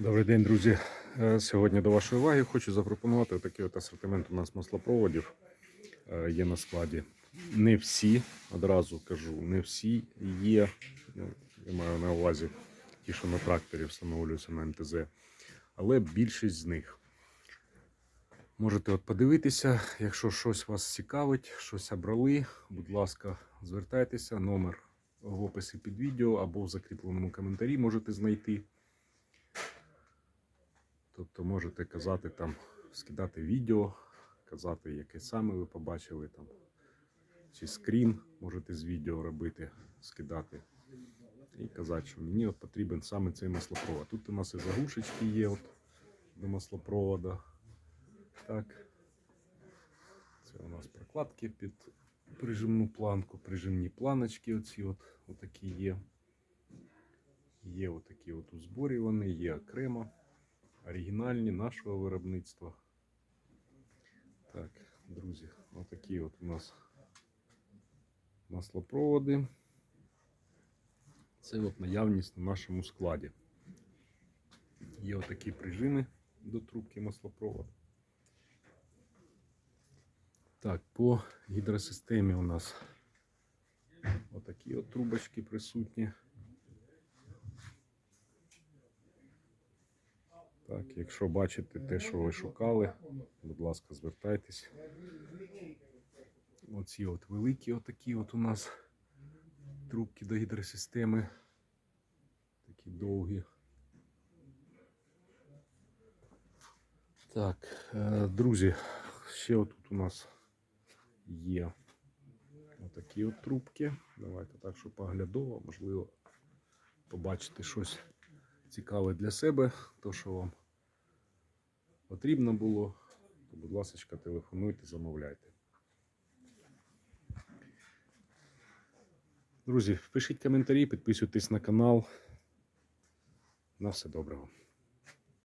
Добрий день, друзі. Е, Сьогодні до вашої уваги хочу запропонувати такий от асортимент у нас маслопроводів е, є на складі. Не всі, одразу кажу, не всі є. Ну, я маю на увазі ті, що на тракторі встановлюються на МТЗ, але більшість з них. Можете от подивитися, якщо щось вас цікавить, щось обрали, будь ласка, звертайтеся. Номер в описі під відео або в закріпленому коментарі можете знайти. Тобто можете казати там, скидати відео, казати, яке саме ви побачили там, чи скрін можете з відео робити, скидати. І казати, що мені от потрібен саме цей маслопровод. Тут у нас і заглушечки є от, до маслопровода. Так. Це у нас прокладки під прижимну планку, прижимні планочки оці от, отакі є. Є отакі от вони, є окремо оригінальні нашого виробництва. Так, друзі, отакі от у нас маслопроводи. Це от наявність на нашому складі. Є отакі прижими до трубки маслопроводу. Так, по гідросистемі у нас отакі от трубочки присутні. Так, якщо бачите те, що ви шукали, будь ласка, звертайтесь. Оці от великі отакі от у нас трубки до гідросистеми. Такі довгі. Так, е, друзі, ще отут у нас є отакі от трубки. Давайте так, щоб поглядово, можливо, побачити щось цікаве для себе, то що вам потрібно було, то, будь ласка, телефонуйте, замовляйте. Друзі, пишіть коментарі, підписуйтесь на канал. На все доброго.